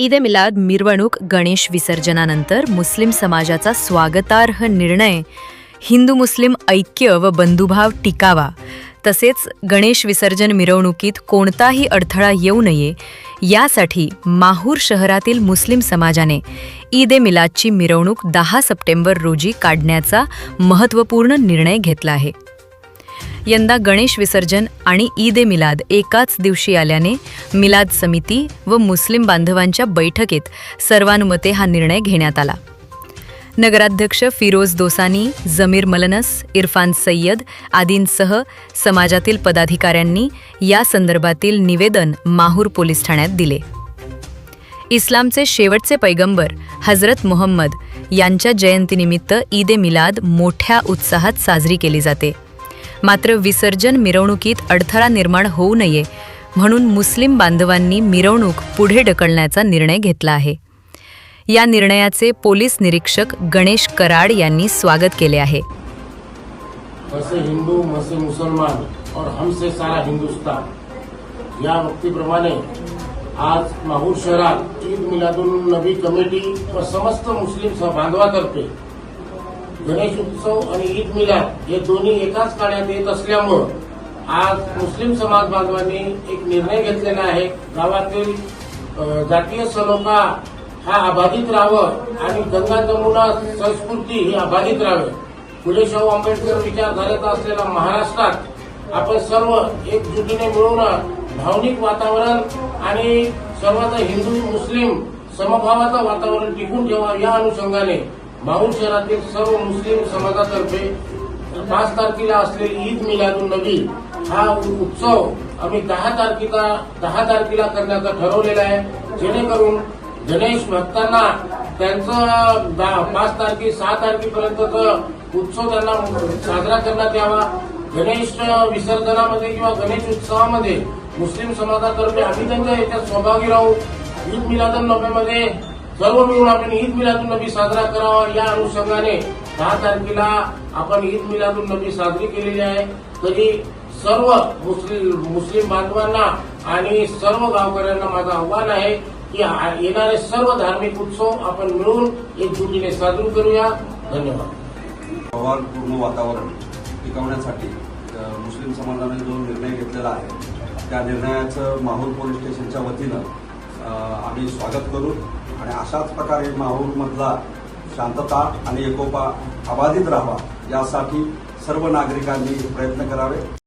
ईद ए मिलाद मिरवणूक गणेश विसर्जनानंतर मुस्लिम समाजाचा स्वागतार्ह निर्णय. हिंदू मुस्लिम ऐक्य व बंधुभाव टिकावा. तसेच गणेश विसर्जन मिरवणुकीत कोणताही अडथळा येऊ नये. यासाठी माहूर शहरातील मुस्लिम समाजाने ईद ए मिलादची मिरवणूक दहा सप्टेंबर रोजी काढण्याचा महत्त्वपूर्ण निर्णय घेतला आहे. यंदा गणेश विसर्जन आणि ईद ए मिलाद एकाच दिवशी आल्याने मिलाद समिती व मुस्लिम बांधवांच्या बैठकीत सर्वानुमते हा निर्णय घेण्यात आला. नगराध्यक्ष फिरोज दोसानी जमीर मलनस इरफान सय्यद आदींसह समाजातील पदाधिकाऱ्यांनी या संदर्भातील निवेदन माहूर पोलीस ठाण्यात दिले. इस्लामचे शेवटचे पैगंबर हजरत मोहम्मद यांच्या जयंतीनिमित्त ईद ए मिलाद मोठ्या उत्साहात साजरी केली जाते. मात्र विसर्जन मिरवणुकीत अडथळा निर्माण होऊ नये म्हणून मुस्लिम बांधवांनी मिरवणूक पुढे ढकलण्याचा निर्णय घेतला आहे. या निर्णयाचे पोलीस निरीक्षक गणेश कराड यांनी स्वागत केले आहे. वैसे हिंदू मसे मुसलमान और हमसे सारा हिंदुस्तान. या वक्तीप्रमाणे आज माहूर शहरात ईद मिलादुल नबी कमिटी व समस्त मुस्लिम बांधवातर्फे गणेश उत्सव आणि ईद मिलाद हे दोन्ही एकाच काळात येत असल्यामुळं आज मुस्लिम समाज बांधवांनी एक निर्णय घेतलेला आहे. गावातील जातीय सलोखा हा अबाधित राहावं आणि गंगा जमुना संस्कृती ही अबाधित राहावी. फुले शाहू आंबेडकर विचारधारेचा असलेला महाराष्ट्रात आपण सर्व एकजुटीने मिळून भावनिक वातावरण आणि सर्वांचं हिंदू मुस्लिम समभावाचं वातावरण टिकून ठेवा या अनुषंगाने माहूर शहरातील सर्व मुस्लिम समाजातर्फे पाच तारखेला असलेली ईद मिलादुल नबी हा उत्सव आम्ही दहा तारखेला दहा तारखेला करण्याचा ठरवलेला आहे. जेणेकरून गणेश भक्तांना त्यांचं दा- पाच तारखे सहा तारखेपर्यंतचा उत्सव त्यांना साजरा करण्यात यावा. गणेश विसर्जनामध्ये किंवा गणेश उत्सवामध्ये मुस्लिम समाजातर्फे आम्ही त्यांच्या याच्यात सहभागी राहू. ईद मिलादन नबीमध्ये सर्व मिळून आपण ईद मिलादुल नबी साजरा करावा या अनुषंगाने दहा तारखेला आपण ईद मिलादुल नबी साजरी केलेली आहे. तरी सर्व मुस्लिम मुस्लिम बांधवांना आणि सर्व गावकऱ्यांना माझं आव्हान आहे की येणारे सर्व धार्मिक उत्सव आपण मिळून एकजुटीने साजरे करूया. धन्यवाद. सौहार्दपूर्ण वातावरण टिकवण्यासाठी मुस्लिम समाजाने जो निर्णय घेतलेला आहे त्या निर्णयाचं माहूर पोलीस स्टेशनच्या वतीनं आम्ही स्वागत करू. आणि अशाच प्रकारे माहूरमधला शांतता आणि एकोपा अबाधित राहावा यासाठी सर्व नागरिकांनी प्रयत्न करावे.